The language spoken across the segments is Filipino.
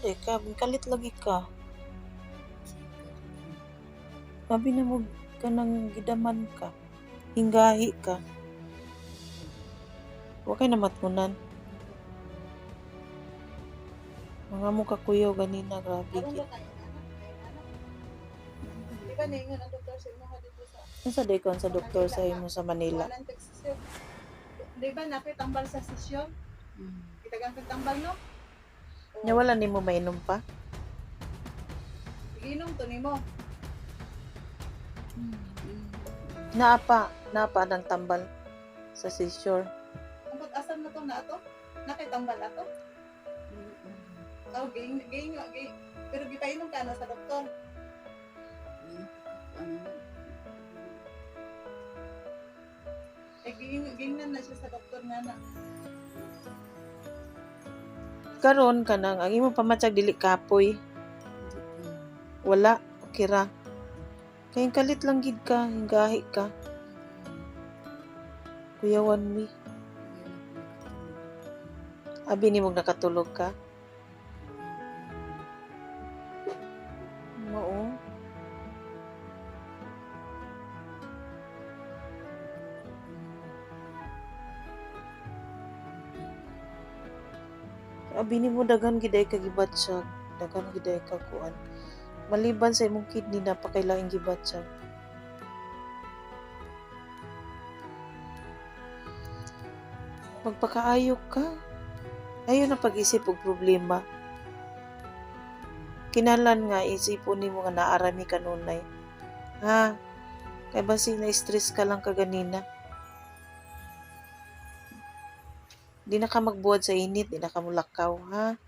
Say ka, kalit lagi ka. Sabi na mo ka nang gidaman ka. Hinggahi ka. Huwag kayo na matmunan. Mga mo kakuyaw ganina, grabe. Karon ba? Di ba ningon ang doktor sa imo dito sa Nasa day kon sa doktor sa imo sa Manila. Di ba napit tambal sa sesyon? Kitagang tambal no? Nya wala nimo mainom pa? Inom to nimo. Naapa, naapa ng tambal sa seashore. Ang pag-asam na to na ato? Nakitambal ato? Oh, gain, gain, gain. Pero gipainom ka na sa doktor. Eh, gain, gain na na siya sa doktor nga na. Karon ka nang ang imo pamatsag dili kapoy. Wala, okay ra. Kayong kalit lang gid ka, hinggahi ka. Kuyawan mi. Abi ni mo nakatulog ka. Abi mo daghan giday ka gibatsag, daghan giday ka kuan. Maliban sa imong kidney napakailaing gibatsag. Magpakaayo ka. Ayaw na pag-isip og problema. Kinalan nga isipon nimo nga naarami kanunay. Ha? Kay basi na stress ka lang kaganina. Di na ka magbuhat sa init, di na ka mulakaw, ha?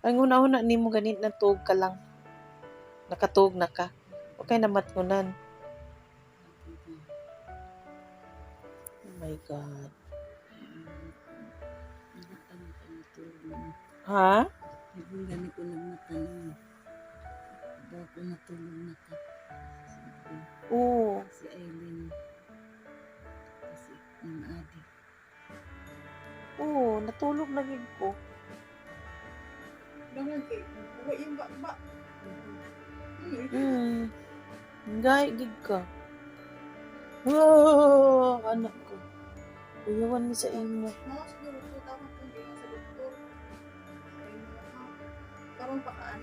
Ang una-una nimo ganit na tuog ka lang. Nakatuog na ka. Okay na matngunan. Oh my God. Ha? Ibang gani ko lang natanong. Bago ko natulog na ka. Oo. Si Aileen. Yung adi. Oo, natulog na gid ko. Naman kay, uwa yung ba, ba. Hmm. Gay, gid ka. Oh, anak ko. Uyawan mi sa imo. Mga siguro po tama kung di sa doktor. Ay, mga Karon pa kaan.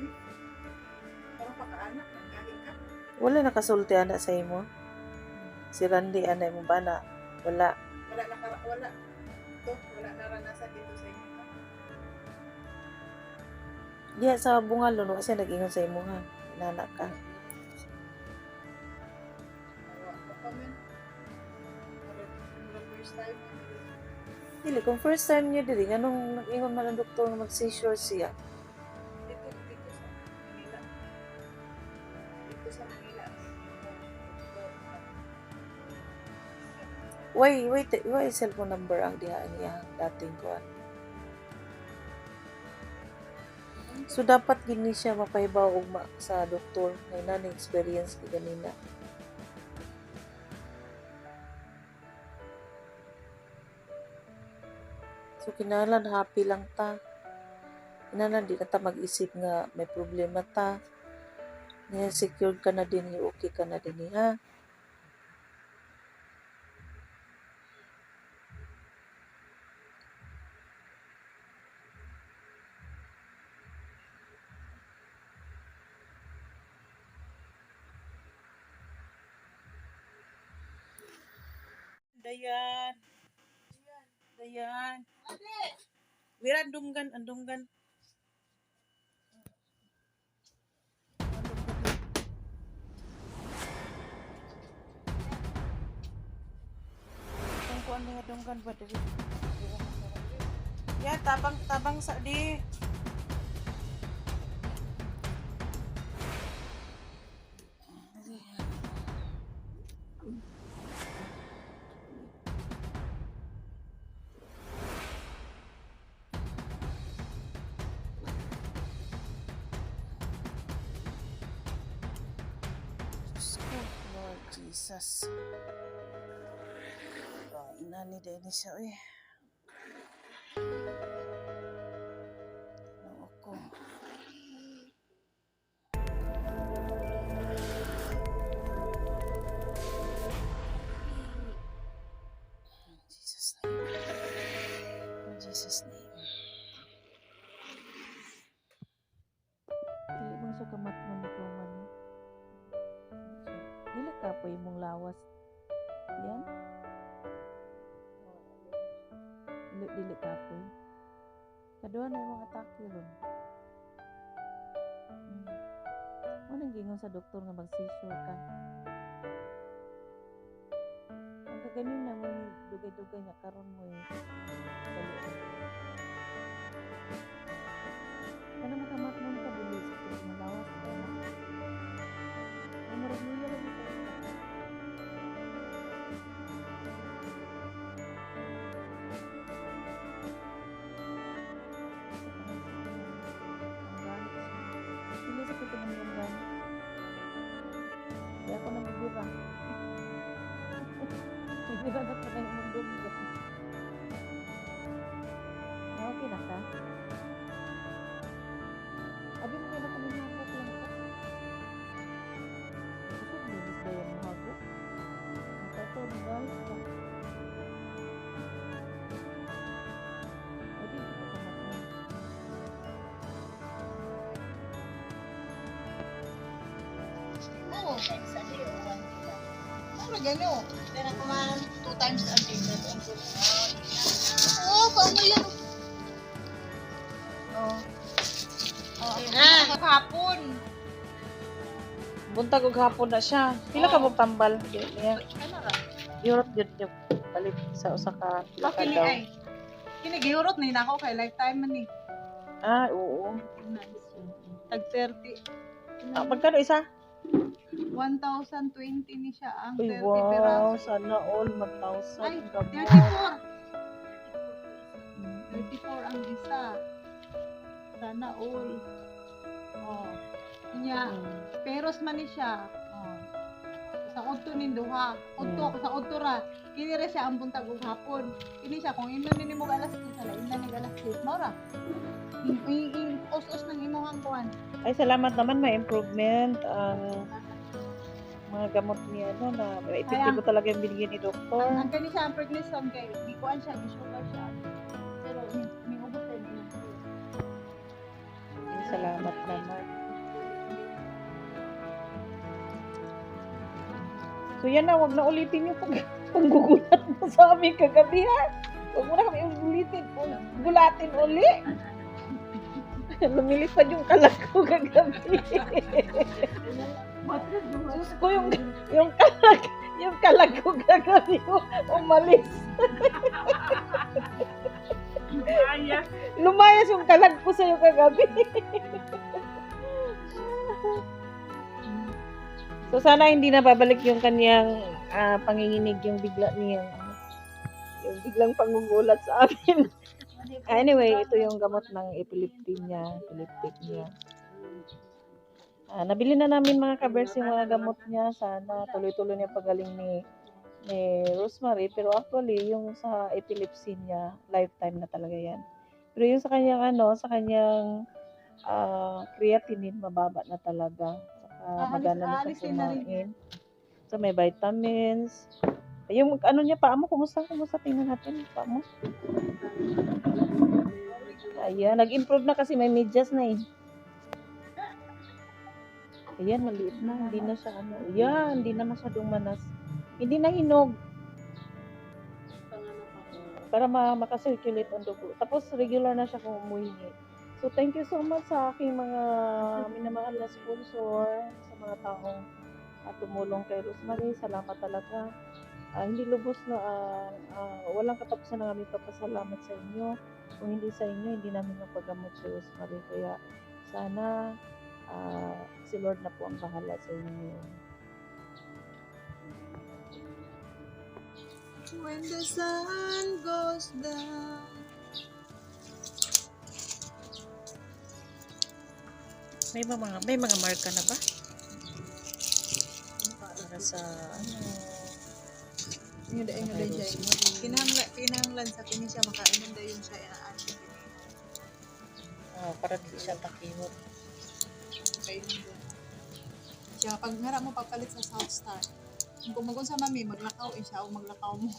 Karon pa kaan, nagkain ka. Wala nakasulti anak sa imo. Si Randy anak mo ba na? Wala. Wala na wala. Ito, wala naranasan dito sa inyo. Diya sa bungalo no kasi nag-ingon sa imo ha. Nanak ka. Time. Dili kung first time niya dili nganong nag-ingon man ang doktor nga mag-seizure siya. Why, wait, why cellphone number ang diha niya dating kuan. So dapat gini siya mapahibaw og ma sa doktor nga nani experience ki ganina. So kinalan happy lang ta. Kinalan di na ta mag-isip nga may problema ta. Nga secured ka na din, okay ka na din ha. Dayan. Dayan. Wira andunggan, andunggan. Kung kuan niya dunggan ba diri? Ya, tabang tabang sa di. Jesus. Oh, inani din siya, eh. Gingon sa doktor nga mag-seizure ka? Ang kaganin na mo yung dugay-dugay nga karon mo eh. Magbira na pa na yung mundo mo. Okay na ka? Abi mo kailan kami hapot lang ka? Gusto mo bilis ba yung hapot? Ang tato, nagalit ka. Abi, hindi ka matang. Oo. Ano gano? Pero kumain two times a day. Oo, paano yan? Oo. Oo. Ah, kahapon. Buntag og hapon na siya. Pila ka mo tambal? Yeah. Ra? Europe yun yung balik sa usa ka Kini daw. ay. Kini gihurot na yun ako kay lifetime man ni. Ah, oo. Tag 30. Ah, magkano isa? 1,020 ni siya ang Uy, 30 wow. peraso. Sana all 1,000. Ay, Ang gabo. 34. Mm. 34 ang isa. Sana all. Oh. Nya, Mm. peros man ni siya. Oh. Sa udto nin duha. Udto Mm. sa udto ra. Kini ra siya ang buntag ug hapon. Kini siya kung ino ni mo alas 10 sala, ina ni alas 10 mo ra. Ing ing os-os nang kuan. Ay, salamat naman. May improvement. Ang mga gamot niya, ano, na epektibo talaga yung binigyan ni Ang, doktor. ang kani siya ang prednisone kay di kuan siya, di sugar siya. Pero may, ubot pa niya. Salamat naman. So yan na, wag na ulitin yung pag panggugulat mo sa amin kagabi ha. Huwag mo na kami ulitin. Gulatin uli. Lumilipad yung kalag ko kagabi. Diyos ko, yung, yung kalag, yung kalag ko kagabi, umalis. Lumayas yung kalag ko sa'yo kagabi. so sana hindi na babalik yung kanyang ah, panginginig, yung bigla niyang yung biglang pangungulat sa amin. Anyway, ito yung gamot ng epilepsy niya, epileptic niya. Ah, nabili na namin mga kabers yung mga gamot niya. Sana tuloy-tuloy niya pagaling ni ni Rosemary. Pero actually, yung sa epilepsy niya, lifetime na talaga yan. Pero yung sa kanyang ano, sa kanyang ah, creatinine, mababa na talaga. Saka Aalis- magana na siya kumain. So may vitamins. Yung ano niya, paa mo, kumusta? Kumusta? Tingnan natin, paa mo. Ayan, nag-improve na kasi may medyas na eh. Ayan, maliit na. Hindi na siya ano. Ayan, hindi na masyadong manas. Hindi na hinog. Para ma makasirculate ang dugo. Tapos regular na siya kung umuhingi. So thank you so much sa aking mga minamahal na sponsor, sa mga taong at tumulong kay Rosemary. Salamat talaga. Ah, hindi lubos na ah, ah, walang katapusan ng aming papasalamat sa inyo. Kung hindi sa inyo, hindi namin mapagamot si Rosemary. Kaya sana ah, si Lord na po ang bahala sa inyo. When the sun goes down. May mga may mga marka na ba? Para sa ano Yung da yung da siya. Kinahanglan kinahanglan sa kini siya makainom da yung siya aan. ah, para di siya takimot. Doon. Siya pag ngara mo papalit sa South Star. Kung magun sa mami maglakaw eh siya o maglakaw mo.